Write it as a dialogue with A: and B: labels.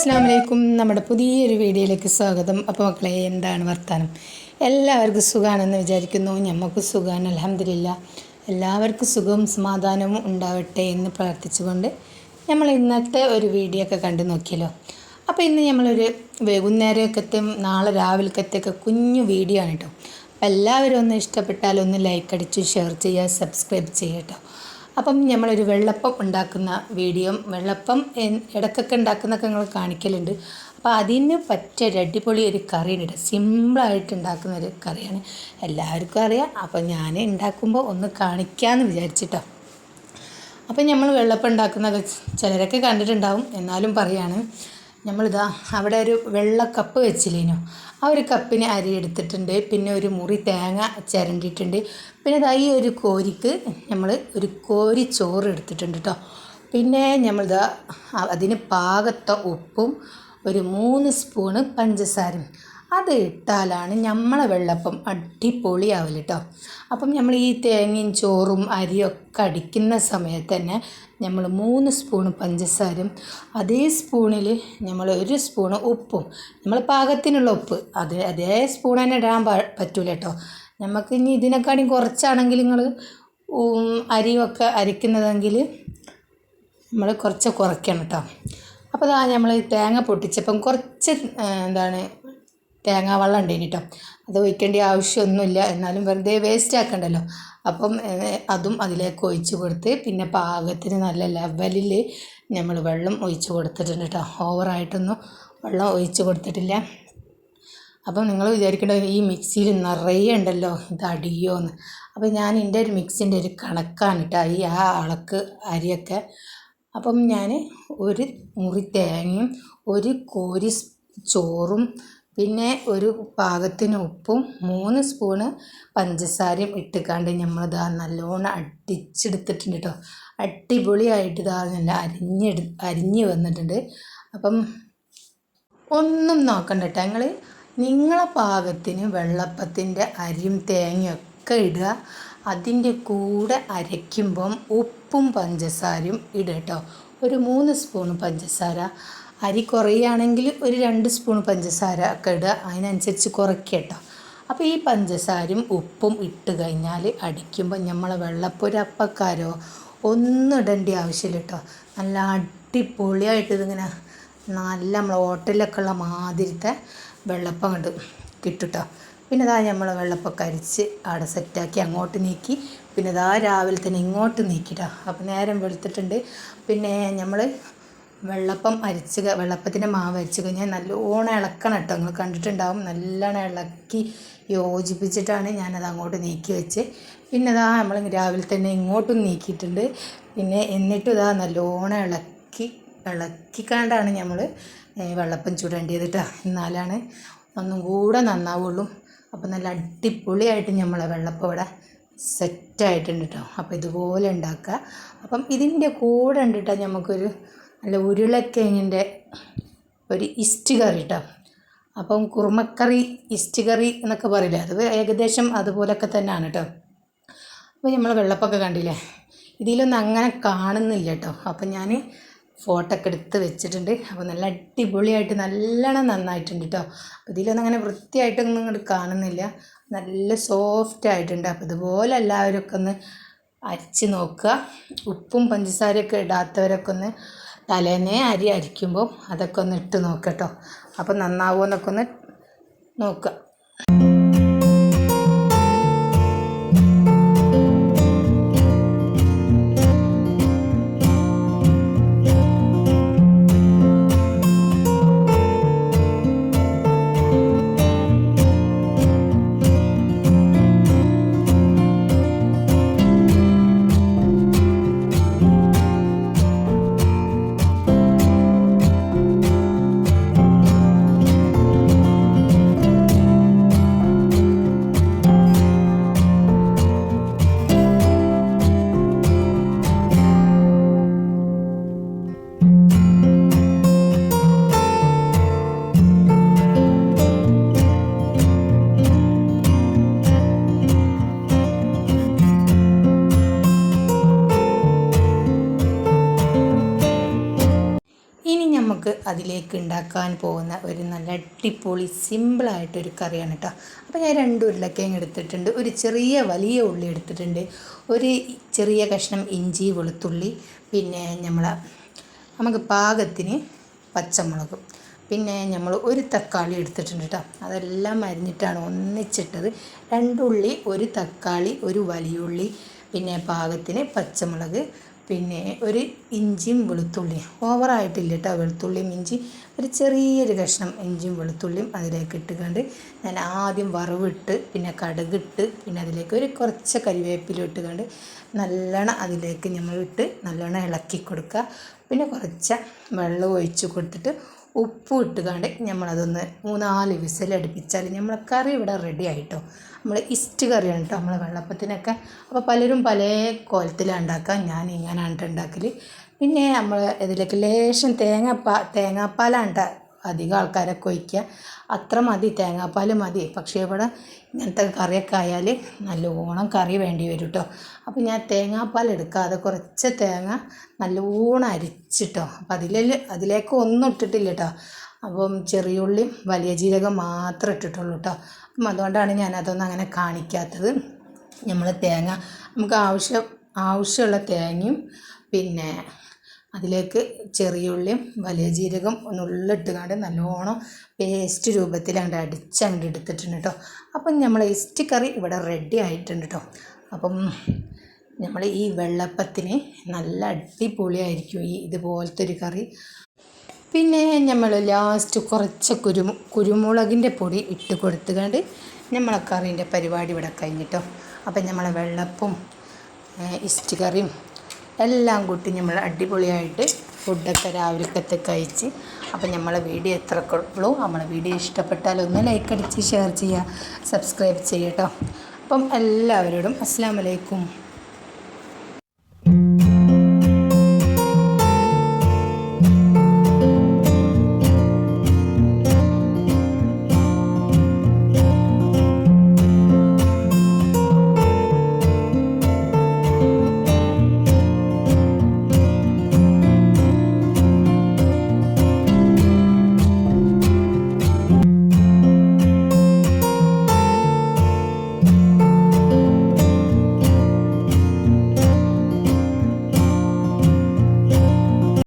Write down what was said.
A: അസ്സാം വലൈക്കും നമ്മുടെ പുതിയൊരു വീഡിയോയിലേക്ക് സ്വാഗതം. അപ്പോൾ മക്കളെ എന്താണ് വർത്താനം? എല്ലാവർക്കും സുഖമാണെന്ന് വിചാരിക്കുന്നു. ഞമ്മക്ക് സുഖമാണ് അലഹമില്ല എല്ലാവർക്കും സുഖവും സമാധാനവും ഉണ്ടാവട്ടെ എന്ന് പ്രാർത്ഥിച്ചുകൊണ്ട് നമ്മൾ ഇന്നത്തെ ഒരു വീഡിയോ ഒക്കെ കണ്ടു നോക്കിയല്ലോ. അപ്പോൾ ഇന്ന് നമ്മളൊരു വൈകുന്നേരമൊക്കത്തെ നാളെ രാവിലക്കത്തെയൊക്കെ കുഞ്ഞു വീഡിയോ ആണ് കേട്ടോ. അപ്പോൾ എല്ലാവരും ഒന്ന് ഇഷ്ടപ്പെട്ടാൽ ഒന്ന് ലൈക്ക് അടിച്ചു ഷെയർ ചെയ്യുക സബ്സ്ക്രൈബ് ചെയ്യുക കേട്ടോ. അപ്പം നമ്മളൊരു വെള്ളപ്പം ഉണ്ടാക്കുന്ന വീഡിയോ വെള്ളപ്പം ഇടക്കൊക്കെ ഉണ്ടാക്കുന്നൊക്കെ നിങ്ങൾ കാണിക്കലുണ്ട്. അപ്പോൾ അതിന് പറ്റിയ ഒരു അടിപൊളി ഒരു കറിയാണ് കറിയുണ്ട് സിമ്പിളായിട്ട് ഉണ്ടാക്കുന്ന ഒരു കറിയാണ്. എല്ലാവർക്കും അറിയാം. അപ്പോൾ ഞാൻ ഉണ്ടാക്കുമ്പോൾ ഒന്ന് കാണിക്കാമെന്ന് വിചാരിച്ചിട്ടോ. അപ്പം നമ്മൾ വെള്ളപ്പം ഉണ്ടാക്കുന്നത് ചിലരൊക്കെ കണ്ടിട്ടുണ്ടാവും. എന്നാലും പറയാണ്. നമ്മളിതാ അവിടെ ഒരു വെള്ള കപ്പ് വെച്ചില്ലേനോ. ആ ഒരു കപ്പിന് അരി എടുത്തിട്ടുണ്ട്. പിന്നെ ഒരു മുറി തേങ്ങ ചിരണ്ടിയിട്ടുണ്ട്. പിന്നെ ഇതാ ഈ ഒരു കോരിക്ക് നമ്മൾ ഒരു കോരി ചോറ് എടുത്തിട്ടുണ്ട് കേട്ടോ പിന്നെ നമ്മളിതാ അതിന് പാകത്ത ഉപ്പും ഒരു മൂന്ന് സ്പൂണ് പഞ്ചസാരയും. അത് ഇട്ടാലാണ് നമ്മളെ വെള്ളപ്പം അടിപൊളിയാവൽ കേട്ടോ അപ്പം നമ്മൾ ഈ തേങ്ങയും ചോറും അരിയും ഒക്കെ അടിക്കുന്ന സമയത്ത് തന്നെ നമ്മൾ മൂന്ന് സ്പൂൺ പഞ്ചസാരയും അതേ സ്പൂണിൽ നമ്മൾ ഒരു സ്പൂൺ ഉപ്പും. നമ്മൾ പാകത്തിനുള്ള ഉപ്പ് അത് അതേ സ്പൂൺ തന്നെ ഇടാൻ പറ്റൂല കേട്ടോ നമുക്ക് ഇനി ഇതിനെക്കാളും കുറച്ചാണെങ്കിൽ നിങ്ങൾ അരിയൊക്കെ അരിക്കുന്നതെങ്കിൽ നമ്മൾ കുറച്ച് കുറയ്ക്കണം കേട്ടോ അപ്പോൾ ഇതാ നമ്മൾ തേങ്ങ പൊട്ടിച്ചപ്പം കുറച്ച് എന്താണ് തേങ്ങാ വെള്ളം ഉണ്ടേനി കേട്ടോ അത് ഒഴിക്കേണ്ട ആവശ്യമൊന്നുമില്ല. എന്നാലും വെറുതെ വേസ്റ്റ് ആക്കണ്ടല്ലോ. അപ്പം അതും അതിലേക്ക് ഒഴിച്ച് കൊടുത്ത് പിന്നെ പാകത്തിന് നല്ല ലെവലിൽ നമ്മൾ വെള്ളം ഒഴിച്ച് കൊടുത്തിട്ടുണ്ട് കേട്ടോ ഓവറായിട്ടൊന്നും വെള്ളം ഒഴിച്ച് കൊടുത്തിട്ടില്ല. അപ്പം നിങ്ങൾ വിചാരിക്കേണ്ടത് ഈ മിക്സിയിൽ നിറയെ ഉണ്ടല്ലോ. ഇത് അടിയോന്ന്. അപ്പം ഞാൻ എന്റെ ഒരു മിക്സിന്റെ ഒരു കണക്കാണ് കേട്ടോ ഈ ആ അളക്ക് അരിയൊക്കെ. അപ്പം ഞാൻ ഒരു മുറി തേങ്ങയും ഒരു കോരി ചോറും പിന്നെ ഒരു പാകത്തിന് ഉപ്പും മൂന്ന് സ്പൂണ് പഞ്ചസാരയും ഇട്ടിക്കാണ്ട് നമ്മളിതാ നല്ലോണം അടിച്ചെടുത്തിട്ടുണ്ട് കേട്ടോ അടിപൊളിയായിട്ട് ഇതാ നല്ല അരിഞ്ഞെടു അരിഞ്ഞ് വന്നിട്ടുണ്ട്. അപ്പം ഒന്നും നോക്കണ്ട കേട്ടോ ഞങ്ങൾ നിങ്ങളെ പാകത്തിന് വെള്ളപ്പത്തിന്റെ അരിയും തേങ്ങയും ഒക്കെ ഇടുക. അതിന്റെ കൂടെ അരയ്ക്കുമ്പം ഉപ്പും പഞ്ചസാരയും ഇടുക കേട്ടോ ഒരു മൂന്ന് സ്പൂൺ പഞ്ചസാര. അരി കുറയുകയാണെങ്കിൽ ഒരു രണ്ട് സ്പൂൺ പഞ്ചസാര ഒക്കെ ഇടുക. അതിനനുസരിച്ച് കുറയ്ക്കുക കേട്ടോ. അപ്പോൾ ഈ പഞ്ചസാരയും ഉപ്പും ഇട്ട് കഴിഞ്ഞാൽ അടിക്കുമ്പോൾ നമ്മളെ വെള്ളപ്പൊരപ്പക്കാരോ ഒന്നും ഇടേണ്ട ആവശ്യമില്ല കേട്ടോ. നല്ല അടിപൊളിയായിട്ട് ഇതിങ്ങനെ നല്ല നമ്മൾ ഹോട്ടലിലൊക്കെ ഉള്ള മാതിരിത്തെ വെള്ളപ്പം കണ്ട് കിട്ടും കേട്ടോ. പിന്നെ ഇതാ നമ്മൾ വെള്ളപ്പൊക്കെ അരിച്ച് അവിടെ സെറ്റാക്കി അങ്ങോട്ട് നീക്കി. പിന്നെ ഇതാ രാവിലെ തന്നെ ഇങ്ങോട്ട് നീക്കിട്ടോ അപ്പോൾ നേരം വെളുത്തിട്ടുണ്ട്. പിന്നെ നമ്മൾ വെള്ളപ്പം അരിച്ച് വെള്ളപ്പത്തിന്റെ മാവ് അരിച്ച് കഴിഞ്ഞാൽ നല്ലോണം ഇളക്കണം കേട്ടോ. നിങ്ങൾ കണ്ടിട്ടുണ്ടാവും. നല്ലോണം ഇളക്കി യോജിപ്പിച്ചിട്ടാണ് ഞാനത് അങ്ങോട്ട് നീക്കി വെച്ച്. പിന്നെ ഇതാ നമ്മൾ രാവിലെ തന്നെ ഇങ്ങോട്ടും നീക്കിയിട്ടുണ്ട്. പിന്നെ എന്നിട്ടും ഇതാ നല്ലോണം ഇളക്കി ഇളക്കിക്കാണ്ടാണ് നമ്മൾ വെള്ളപ്പം ചുടേണ്ടത് കേട്ടോ എന്നാലാണ് ഒന്നും കൂടെ നന്നാവുള്ളൂ. അപ്പോൾ നല്ല അടിപൊളിയായിട്ട് നമ്മളെ വെള്ളപ്പം ഇവിടെ സെറ്റായിട്ടുണ്ട് കേട്ടോ അപ്പോൾ ഇതുപോലെ ഉണ്ടാക്കുക. അപ്പം ഇതിന്റെ കൂടെ ഉണ്ട് കേട്ടോ നമുക്കൊരു നല്ല ഉരുളക്കിഴങ്ങിന്റെ ഒരു ഇസ്റ്റ് കറി കേട്ടോ അപ്പം കുറുമക്കറി ഇസ്റ്റ് കറി എന്നൊക്കെ പറയില്ലേ? അത് ഏകദേശം അതുപോലൊക്കെ തന്നെയാണ് കേട്ടോ അപ്പോൾ നമ്മൾ വെള്ളപ്പൊക്കെ കണ്ടില്ലേ? ഇതിലൊന്നും അങ്ങനെ കാണുന്നില്ല കേട്ടോ അപ്പം ഞാൻ ഫോട്ടോ ഒക്കെ എടുത്ത് വെച്ചിട്ടുണ്ട്. അപ്പോൾ നല്ല അടിപൊളിയായിട്ട് നല്ലോണം നന്നായിട്ടുണ്ട് കേട്ടോ അപ്പോൾ ഇതിലൊന്നും അങ്ങനെ വൃത്തിയായിട്ടൊന്നും ഇങ്ങോട്ട് കാണുന്നില്ല. നല്ല സോഫ്റ്റ് ആയിട്ടുണ്ട്. അപ്പോൾ ഇതുപോലെ എല്ലാവരും ഒക്കെ ഒന്ന് അരച്ച് നോക്കുക. ഉപ്പും പഞ്ചസാരയൊക്കെ ഇടാത്തവരൊക്കെ ഒന്ന് തലേന്നേ അരി അരിക്കുമ്പോൾ അതൊക്കെ ഒന്ന് ഇട്ട് നോക്കട്ടോ അപ്പോൾ നന്നാവുമോ എന്നൊക്കെ ഒന്ന് നോക്കുക. അതിലേക്ക് ഉണ്ടാക്കാൻ പോകുന്ന ഒരു നല്ല അടിപൊളി സിമ്പിളായിട്ടൊരു കറിയാണ് കേട്ടോ അപ്പോൾ ഞാൻ രണ്ട് ഉരുളക്കിഴങ്ങ് എടുത്തിട്ടുണ്ട്. ഒരു ചെറിയ വലിയ ഉള്ളി എടുത്തിട്ടുണ്ട്. ഒരു ചെറിയ കഷ്ണം ഇഞ്ചി വെളുത്തുള്ളി പിന്നെ നമ്മൾ നമുക്ക് പാകത്തിന് പച്ചമുളകും. പിന്നെ നമ്മൾ ഒരു തക്കാളി എടുത്തിട്ടുണ്ട് കേട്ടോ അതെല്ലാം അരിഞ്ഞിട്ടാണ് ഒന്നിച്ചിട്ടത്. രണ്ടുള്ളി ഒരു തക്കാളി ഒരു വലിയുള്ളി പിന്നെ പാകത്തിന് പച്ചമുളക് പിന്നെ ഒരു ഇഞ്ചിയും വെളുത്തുള്ളിയും. ഓവറായിട്ടില്ല കേട്ടോ വെളുത്തുള്ളിയും ഇഞ്ചി. ഒരു ചെറിയൊരു കഷ്ണം ഇഞ്ചിയും വെളുത്തുള്ളിയും അതിലേക്ക് ഇട്ടുകൊണ്ട് ഞാൻ ആദ്യം വറവിട്ട് പിന്നെ കടുകിട്ട് പിന്നെ അതിലേക്ക് ഒരു കുറച്ച് കരിവേപ്പില ഇട്ടുകൊണ്ട് നല്ലോണം അതിലേക്ക് നമ്മൾ ഇട്ട് നല്ലോണം ഇളക്കി കൊടുക്കുക. പിന്നെ കുറച്ച് വെള്ളം ഒഴിച്ച് കൊടുത്തിട്ട് ഉപ്പ് ഇട്ടുകൊണ്ട് നമ്മളതൊന്ന് മൂന്നാൽ വിസിലടുപ്പിച്ചാൽ നമ്മൾ കറി ഇവിടെ റെഡി ആയിട്ടോ. നമ്മൾ ഇസ്റ്റ് കറിയാണ് കേട്ടോ നമ്മൾ വെള്ളപ്പത്തിനൊക്കെ. അപ്പോൾ പലരും പല കോലത്തിലാണ് ഉണ്ടാക്കുക ഞാൻ ഇങ്ങനെയാണ് ഉണ്ടാക്കൽ പിന്നെ നമ്മൾ ഇതിലേക്ക് ലേശം തേങ്ങാപ്പാ തേങ്ങാപ്പാലാണ് അധികം ആൾക്കാരൊക്കെ ഒഴിക്കുക അത്ര മതി തേങ്ങാപ്പാൽ മതി. പക്ഷേ ഇവിടെ ഇങ്ങനത്തെ കറിയൊക്കെ ആയാൽ നല്ലോണം കറി വേണ്ടി വരും കേട്ടോ അപ്പോൾ ഞാൻ തേങ്ങാപ്പാൽ എടുക്കാതെ കുറച്ച് തേങ്ങ നല്ലോണം അരിച്ചിട്ടോ. അപ്പോൾ അതിൽ അതിലേക്ക് ഒന്നും ഇട്ടിട്ടില്ല കേട്ടോ അപ്പം ചെറിയുള്ളിയും വലിയ ജീരകം മാത്രം ഇട്ടിട്ടുള്ളൂ കേട്ടോ അപ്പം അതുകൊണ്ടാണ് ഞാൻ അതൊന്നും അങ്ങനെ കാണിക്കാത്തത്. നമ്മൾ തേങ്ങ നമുക്ക് ആവശ്യം ആവശ്യമുള്ള തേങ്ങയും പിന്നെ അതിലേക്ക് ചെറിയുള്ളിയും വലിയ ജീരകം ഒന്നുള്ളിട്ടുകൊണ്ട് നല്ലോണം പേസ്റ്റ് രൂപത്തിൽ രൂപത്തിലാണ്ട് അടിച്ചങ്ങോട്ട് എടുത്തിട്ടുണ്ട് കേട്ടോ അപ്പം നമ്മൾ ഇസ്റ്റ് കറി ഇവിടെ റെഡി ആയിട്ടുണ്ട് കേട്ടോ അപ്പം നമ്മൾ ഈ വെള്ളപ്പത്തിന് നല്ല അടിപൊളിയായിരിക്കും ഈ ഇതുപോലത്തെ ഒരു കറി. പിന്നെ നമ്മൾ ലാസ്റ്റ് കുറച്ച് കുരുമു കുരുമുളകിന്റെ പൊടി ഇട്ട് കൊടുത്തുകൊണ്ട് നമ്മളെ കറീന്റെ പരിപാടി ഇവിടെ കഴിഞ്ഞിട്ടോ അപ്പം നമ്മളെ വെള്ളപ്പും ഇസ്റ്റ് കറിയും എല്ലാം കൂട്ടി നമ്മൾ അടിപൊളിയായിട്ട് ഫുഡൊക്കെ രാവിലത്തെ കഴിച്ച് അപ്പം നമ്മളെ വീഡിയോ എത്രക്കുള്ളൂ? നമ്മളെ വീഡിയോ ഇഷ്ടപ്പെട്ടാൽ ഒന്ന് ലൈക്ക് അടിച്ച് ഷെയർ ചെയ്യുക സബ്സ്ക്രൈബ് ചെയ്യുക കേട്ടോ അപ്പം എല്ലാവരോടും അസ്സാം വലൈക്കും